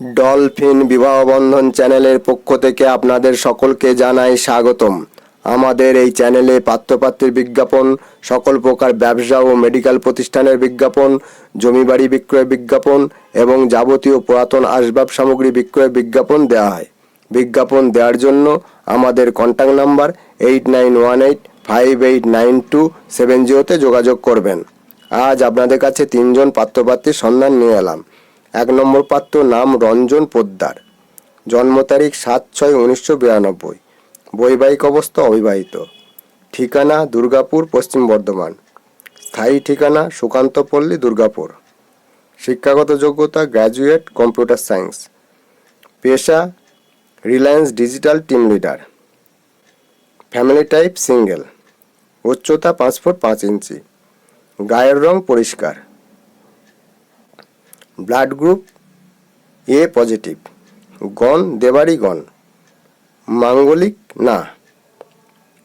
Dolphin বিবাহ বন্ধন চ্যানেলের পক্ষ থেকে আপনাদের সকলকে জানাই স্বাগতম। আমাদের এই চ্যানেলে পাত্রপাত্রের বিজ্ঞাপন, সকল প্রকার ব্যবসা ও মেডিকেল প্রতিষ্ঠানের বিজ্ঞাপন জমি বাড়ি বিক্রয় বিজ্ঞাপন এবং যাবতীয় পুরাতন আসবাব সামগ্রী বিক্রয় বিজ্ঞাপন দেওয়া হয়। বিজ্ঞাপন দেওয়ার জন্য আমাদের contact number eight nine one eight five eight nine two seven জিরোতে যোগাযোগ করবেন। আজ আপনাদের কাছে তিনজন পাত্রপাত্রীর সন্ধান নিয়ে এলাম। এক নম্বর পাত্র নাম রঞ্জন পোদ্দার। জন্ম তারিখ সাত ছয় উনিশশো বিরানব্বই। বৈবাহিক অবস্থা অবিবাহিত। ঠিকানা দুর্গাপুর, পশ্চিম বর্ধমান। স্থায়ী ঠিকানা সুকান্তপল্লী দুর্গাপুর। শিক্ষাগত যোগ্যতা গ্র্যাজুয়েট, কম্পিউটার সায়েন্স। পেশা Reliance digital team leader. Family type single. উচ্চতা পাঁচ ফুট পাঁচ ইঞ্চি। গায়ের রং পরিষ্কার। Blood group, A positive. গণ দেবারি গণ। মাঙ্গলিক না।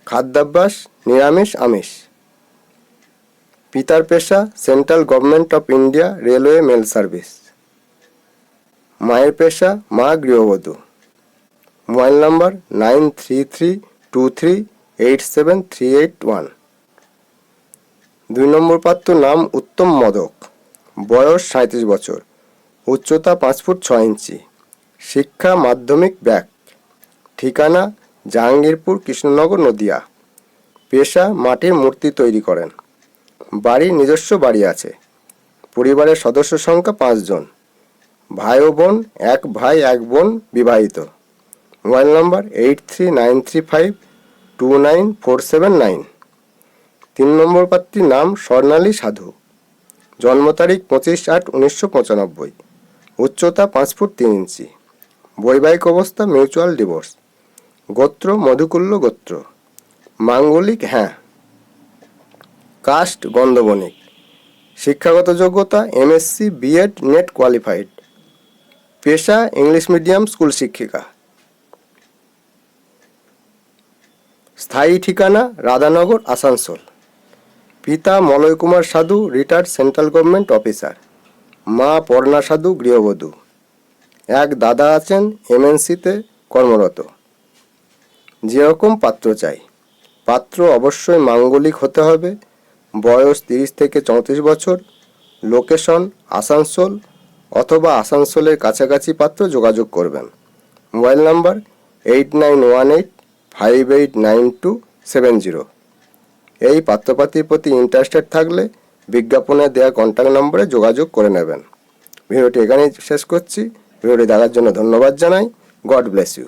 খাদ্যাভ্যাস, নিরামিষ, আমিষ। পিতার পেশা, central government of India railway mail service. মায়ের পেশা, মা গৃহবধূ। Mobile number nine three three two three eight seven three eight one. দুই নম্বর পাত্র নাম উত্তম মদক। বয়স সাঁত্রিশ বছর। উচ্চতা পাঁচ ফুট ছয় ইঞ্চি। শিক্ষা মাধ্যমিক ব্যাক। ঠিকানা জাহাঙ্গীরপুর কৃষ্ণনগর নদিয়া। পেশা মাটির মূর্তি তৈরি করেন। বাড়ি নিজস্ব বাড়ি আছে। পরিবারের সদস্য সংখ্যা পাঁচজন ভাই ও বোন, এক ভাই, এক বোন বিবাহিত। Mobile number eight three nine three five two nine four seven nine. তিন নম্বর পাত্রীর নাম স্বর্ণালী সাধু। জন্ম তারিখ পঁচিশ আট উনিশশো পঁচানব্বই। উচ্চতা পাঁচ ফুট তিন ইঞ্চি। বৈবাহিক অবস্থা মিউচুয়াল ডিভোর্স। গোত্র মধুকুল্ল গোত্র। মাঙ্গলিক হ্যাঁ। কাস্ট গন্ধবণিক। শিক্ষাগত যোগ্যতা এমএসসি, বিএড, নেট কোয়ালিফাইড। পেশা ইংলিশ মিডিয়াম স্কুল শিক্ষিকা। স্থায়ী ঠিকানা রাধানগর, আসানসোল। পিতা মলয় কুমার সাধু রিটায়ার্ড সেন্ট্রাল গভর্নমেন্ট অফিসার মা পর্ণা সাধু, গৃহবধূ। এক দাদা আছেন এমএনসিতে কর্মরত। যেরকম পাত্র চাই। পাত্র অবশ্যই মাঙ্গলিক হতে হবে। বয়স তিরিশ থেকে চৌত্রিশ বছর। লোকেশন আসানসোল অথবা আসানসোলের কাছাকাছি পাত্র যোগাযোগ করবেন। Mobile number eight nine one eight five eight nine two seven zero. এই পাত্রপাতির প্রতি ইন্টারেস্টেড থাকলে বিজ্ঞাপনে দেওয়া কন্ট্যাক্ট নম্বরে যোগাযোগ করে নেবেন। ভিডিওটি এখানেই শেষ করছি। ভিডিওটি দেখার জন্য ধন্যবাদ জানাই। God bless you